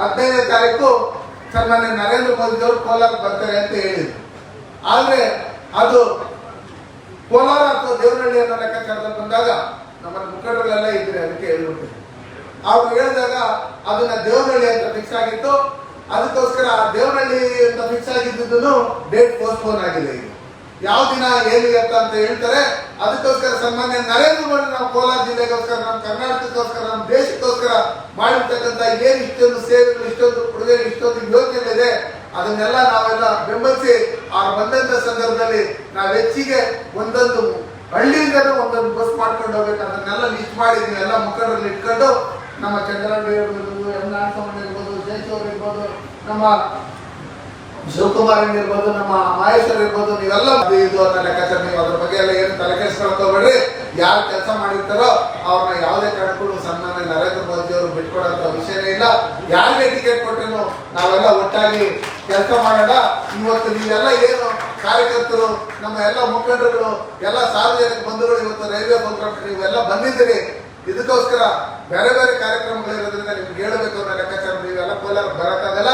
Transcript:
ಹದಿನೈದನೇ ತಾರೀಕು ಸನ್ಮಾನ್ಯ ನರೇಂದ್ರ ಮೋದಿ ಅವರು ಕೋಲಾರ ಬರ್ತಾರೆ ಅಂತ ಹೇಳಿದ್ರು. ಆದ್ರೆ ಅದು ಕೋಲಾರ ಅಥವಾ ದೇವನಹಳ್ಳಿ ಅನ್ನೋ ಲೆಕ್ಕಾಚಾರದಲ್ಲಿ ಬಂದಾಗ ನಮ್ಮ ಮುಖಂಡರುಗಳೆಲ್ಲ ಇದ್ರೆ ಅದಕ್ಕೆ ಹೇಳ್ಬಿಟ್ಟಿದ್ರು ಅವ್ರು ಹೇಳಿದಾಗ ಅದನ್ನ ದೇವನಹಳ್ಳಿ ಅಂತ ಫಿಕ್ಸ್ ಆಗಿತ್ತು. ಅದಕ್ಕೋಸ್ಕರ ಆ ದೇವನಹಳ್ಳಿ ಅಂತ ಫಿಕ್ಸ್ ಆಗಿದ್ದುದನ್ನು ಡೇಟ್ ಪೋಸ್ಟ್ಪೋನ್ ಆಗಿದೆ ಈಗ. ಯಾವ ದಿನ, ಏನಿದೆ ಅಂತ ಹೇಳ್ತಾರೆ. ಅದಕ್ಕೋಸ್ಕರ ಸನ್ಮಾನ್ಯ ನರೇಂದ್ರ ಮೋದಿ ನಾವು ಕೋಲಾರ ಜಿಲ್ಲೆಗೋಸ್ಕರ, ನಮ್ಮ ಕರ್ನಾಟಕಕ್ಕೋಸ್ಕರ, ನಮ್ಮ ದೇಶಕ್ಕೋಸ್ಕರ ಮಾಡಿರ್ತಕ್ಕಂಥ ಏನು ಇಷ್ಟೊಂದು ಇಷ್ಟೊಂದು ಕೊಡುಗೆ ಯೋಗ್ಯತೆ ಇದೆ. ಅದನ್ನೆಲ್ಲ ನಾವೆಲ್ಲ ಬೆಂಬಲಿಸಿ ಆ ಬಂದಂತ ಸಂದರ್ಭದಲ್ಲಿ ನಾವು ಹೆಚ್ಚಿಗೆ ಒಂದೊಂದು ಹಳ್ಳಿಯಿಂದಲೂ ಒಂದೊಂದು ಬಸ್ ಮಾಡ್ಕೊಂಡು ಹೋಗ್ಬೇಕು. ಅದನ್ನೆಲ್ಲ ಲಿಸ್ಟ್ ಮಾಡಿ ಎಲ್ಲ ಮುಖಂಡರಲ್ಲಿ ಇಟ್ಕೊಂಡು ನಮ್ಮ ಚಂದ್ರಣ್ಣ ಇರ್ಬೋದು, ಎಂ ನಾರಾಯಣಸ್ವಾಮಿ ಇರ್ಬೋದು ಜಯಶೋರ್ ಇರ್ಬೋದು, ನಮ್ಮ ಶಿವಕುಮಾರ್ ಇರ್ಬೋದು, ನಮ್ಮ ಮಹೇಶ್ವರ್ ಇರ್ಬೋದು, ನೀವೆಲ್ಲ ಇದು ಅಂತ ಲೆಕ್ಕಾಚಾರ ನೀವು ಅದ್ರ ಬಗ್ಗೆ ಎಲ್ಲ ಏನು ತಲೆ ಕೆಡಿಸ್ಕೊಳ್ಕೋಬೇಡ್ರಿ ಯಾರು ಕೆಲಸ ಮಾಡಿರ್ತಾರೋ ಅವ್ರನ್ನ ಯಾವುದೇ ಕಾರಣಕ್ಕೂ ಸನ್ಮಾನ ನರೇಂದ್ರ ಮೋದಿ ಅವರು ಬಿಟ್ಕೊಡೋಂಥ ವಿಷಯನೇ ಇಲ್ಲ. ಯಾರಿಗೆ ನಾವೆಲ್ಲ ಒಟ್ಟಾಗಿ ಕೆಲಸ ಮಾಡೋಣ ಇವತ್ತು ನೀವೆಲ್ಲ ಏನು ಕಾರ್ಯಕರ್ತರು, ನಮ್ಮ ಎಲ್ಲ ಮುಖಂಡರುಗಳು, ಎಲ್ಲ ಸಾರ್ವಜನಿಕ ಬಂಧುಗಳು ಇವತ್ತು ರೈಲ್ವೆ ಪ್ರೋಗ್ರಾಮ್ ನೀವೆಲ್ಲ ಬಂದಿದ್ದೀರಿ. ಇದಕ್ಕೋಸ್ಕರ ಬೇರೆ ಬೇರೆ ಕಾರ್ಯಕ್ರಮಗಳಿರೋದ್ರಿಂದ ನಿಮ್ಗೆ ಹೇಳಬೇಕು ಅನ್ನೋ ಲೆಕ್ಕಾಚಾರ ನೀವೆಲ್ಲ ಕೋಲಾರ ಬರೋಕ್ಕಾಗಲ್ಲ.